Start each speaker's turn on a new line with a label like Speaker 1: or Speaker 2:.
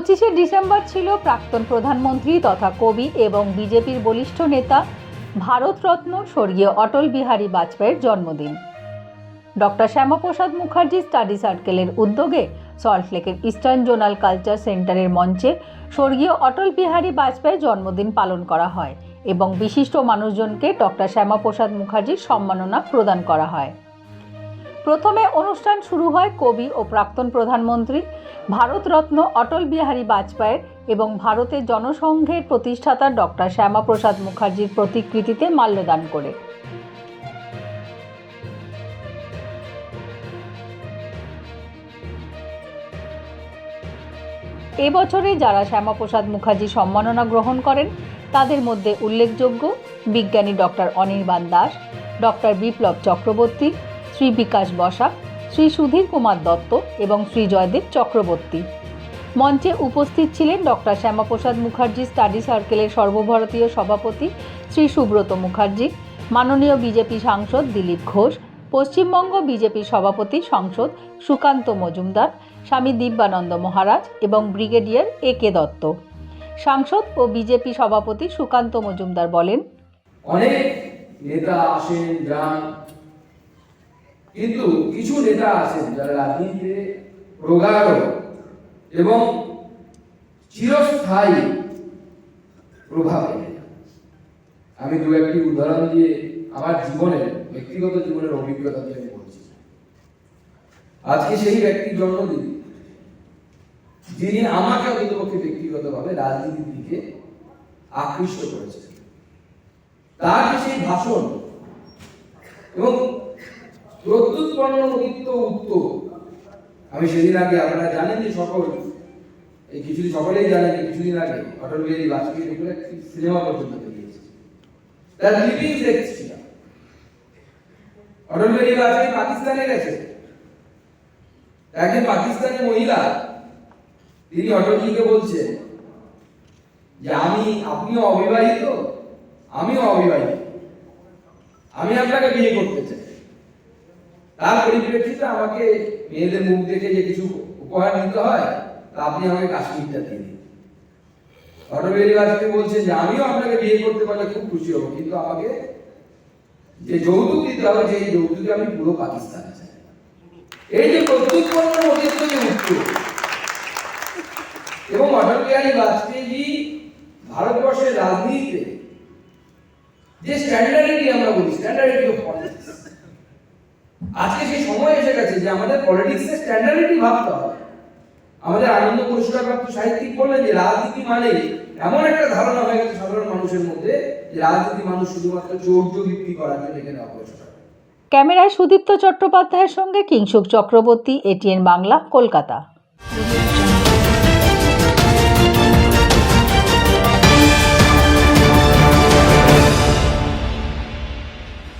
Speaker 1: পঁচিশে ডিসেম্বর ছিল প্রাক্তন প্রধানমন্ত্রী তথা কবি এবং বিজেপির বলিষ্ঠ নেতা ভারতরত্ন স্বর্গীয় অটল বিহারী বাজপেয়ীর জন্মদিন। ডক্টর শ্যামাপ্রসাদ মুখার্জি স্টাডি সার্কেলের উদ্যোগে সল্টলেকের ইস্টার্ন জোনাল কালচার সেন্টারের মঞ্চে স্বর্গীয় অটল বিহারী বাজপেয়ীর জন্মদিন পালন করা হয় এবং বিশিষ্ট মানুষজনকে ডক্টর শ্যামাপ্রসাদ মুখার্জির সম্মাননা প্রদান করা হয়। প্রথমে অনুষ্ঠান শুরু হয় কবি ও প্রাক্তন প্রধানমন্ত্রী ভারতরত্ন অটল বিহারী বাজপেয়ীর এবং ভারতের জনসংঘের প্রতিষ্ঠাতা ডক্টর শ্যামাপ্রসাদ মুখার্জির প্রতিকৃতিতে মাল্যদান করে। এবছরে যারা শ্যামাপ্রসাদ মুখার্জি সম্মাননা গ্রহণ করেন, তাদের মধ্যে উল্লেখযোগ্য বিজ্ঞানী ডক্টর অনির্বাণ দাস, ডক্টর বিপ্লব চক্রবর্তী শ্রী বিকাশ বসাক শ্রী সুধীর কুমার দত্ত এবং শ্রী জয়দেব চক্রবর্তী। মঞ্চে উপস্থিত ছিলেন ডক্টর শ্যামাপ্রসাদ মুখার্জি, স্টাডি সার্কেলের সর্বভারতীয় সভাপতি শ্রী সুব্রত মুখার্জি, মাননীয় বিজেপি সাংসদ দিলীপ ঘোষ, পশ্চিমবঙ্গ বিজেপি সভাপতি সংসদ সুকান্ত মজুমদার, স্বামী দিব্যানন্দ মহারাজ এবং ব্রিগেডিয়ার এ কে দত্ত। সাংসদ ও বিজেপি সভাপতি সুকান্ত মজুমদার বলেন,
Speaker 2: অনেক নেতা আসেন, যান কিন্তু কিছু নেতা আছেন যারা রাজনীতিতে প্রগাঢ় এবং চিরস্থায়ী প্রভাব। আমি দু একটি উদাহরণ দিয়ে আমার জীবনের, ব্যক্তিগত জীবনের অভিজ্ঞতা দিয়ে বলছি। আজকে সেই ব্যক্তির জন্মদিন। যিনি আমাকে অন্ততপক্ষে ব্যক্তিগতভাবে রাজনীতির দিকে আকৃষ্ট করেছেন। তার সেই ভাষণ এবং প্রত্যুৎপন্ন মুদিত উত্তর আমি সেদিন আগে আপনারা জানেন যে সকল এই কিছুদিন সকলেই জানেন কিছুদিন আগে অটল বিহারী উপরে একটি সিনেমা পর্যন্ত বেরিয়েছে তার ক্লিপিং দেখছিলাম। অটল বিহারী বাজপেয়ী পাকিস্তানে গেছে। একজন পাকিস্তানি মহিলা, তিনি অটলজিকে বলছেন যে, আমি আপনিও অবিবাহিত? আমিও অবিবাহিত। আমি আপনাকে বিয়ে করতে চাই। তার পরিপ্রেক্ষিতে আমাকে মেয়েদের মুখ দেখে যে কিছু উপহার দিতে হয়, তা আপনি আমাকে কাশ্মীরটা দিয়ে দিন। অটল বিহারী বাজপেয়ী বলছেন যে, আমিও আপনাকে বিয়ে করতে পারলে খুব খুশি হব, কিন্তু আমাকে যে যৌতুক দিতে হবে, সেই যৌতুকে আমি পুরো পাকিস্তানে চাই। এই যে প্রত্যুৎপন্ন যে উত্তর এবং অটল বিহারী বাজপেয়ী ভারতবর্ষের রাজনীতিতে যে স্ট্যান্ডার্ডিটি আমরা বলি স্ট্যান্ডার্ডিটি অফ পলিটিক্স আজকে সেই সময় এসে গেছে যে আমাদের পলিটিক্সের স্ট্যান্ডার্ডিটি ভাবতে হবে। আমাদের আনন্দ পুরস্কার প্রাপ্ত সাহিত্যিক বললেন যে রাজনীতি মানে এমন একটা ধারণা হয়ে গেছে সাধারণ মানুষের মধ্যে যে রাজনীতি মানুষ শুধুমাত্র চৌর্য বৃদ্ধি করার জন্য এখানে অগ্রসর
Speaker 1: ক্যামেরায় সুদীপ্ত চট্টোপাধ্যায়ের সঙ্গে কিংশুক চক্রবর্তী, এটিএন বাংলা, কলকাতা।